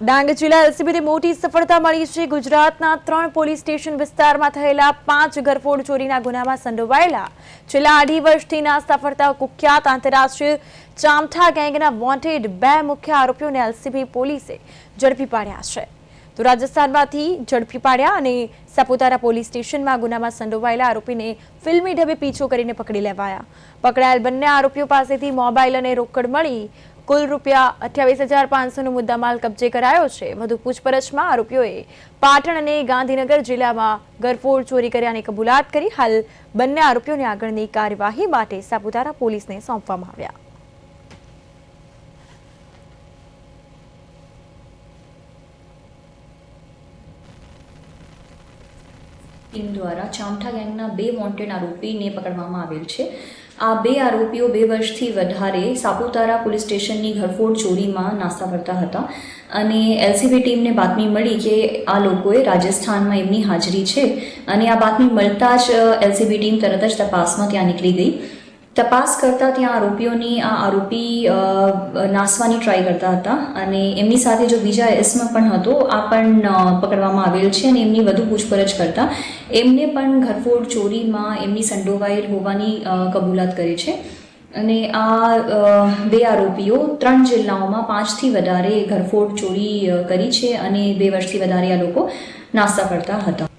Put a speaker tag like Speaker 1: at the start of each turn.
Speaker 1: ડાંગ જિલ્લા એલસીબીને મોટી સફળતા મળી છે. ગુજરાતના ત્રણ પોલીસ સ્ટેશન વિસ્તારમાં થયેલા પાંચ ઘરફોડ ચોરીના ગુનામાં સંડોવાયેલા છેલ્લા અઢી વર્ષથી નાસ્તા કુખ્યાત આંતરરાષ્ટ્રીય ચામઠા ગેંગના વોન્ટેડ બે મુખ્ય આરોપીઓને એલસીબી પોલીસે ઝડપી પાડ્યા છે. તો રાજસ્થાનમાંથી ઝડપી પાડ્યા અને સાપુતારા પોલીસ સ્ટેશનમાં ગુનામાં સંડોવાયેલા આરોપીને ફિલ્મી ઢબે પીછો કરીને પકડી લેવાયા. પકડાયેલ બંને આરોપીઓ પાસેથી મોબાઈલ અને રોકડ મળી કુલ રૂપિયા અઠ્યાવીસ હજાર પાંચસોનો મુદ્દામાલ કબજે કરાયો છે. વધુ પૂછપરછમાં આરોપીઓએ પાટણ અને ગાંધીનગર જિલ્લામાં ગરફોડ ચોરી કર્યાની કબૂલાત કરી. હાલ બંને આરોપીઓને આગળની કાર્યવાહી માટે સાપુતારા પોલીસને સોંપવામાં આવ્યા.
Speaker 2: દ્વારા ચામઠા ગેંગના બે વોન્ટેડ આરોપીને પકડવામાં આવેલ છે. આ બે આરોપીઓ બે વર્ષથી વધારે સાપુતારા પોલીસ સ્ટેશનની ઘરફોડ ચોરીમાં નાસ્તા ફરતા હતા. અને એલસીબી ટીમને બાતમી મળી કે આ લોકોએ રાજસ્થાનમાં એમની હાજરી છે. અને આ બાતમી મળતા જ એલસીબી ટીમ તરત જ તપાસમાં ત્યાં નીકળી ગઈ. તપાસ કરતા ત્યાં આરોપીઓની, આ આરોપી નાસવાની ટ્રાય કરતા હતા અને એમની સાથે જો બીજા એસમ પણ હતો, આ પણ પકડવામાં આવેલ છે અને એમની વધુ પૂછપરછ કરતા. એમને પણ ઘરફોડ ચોરીમાં એમની સંડોવાયેલ હોવાની કબૂલાત કરી છે. અને આ બે આરોપીઓ ત્રણ જિલ્લાઓમાં પાંચથી વધારે ઘરફોડ ચોરી કરી છે અને બે વર્ષથી વધારે આ લોકો નાસ્તા કરતા હતા.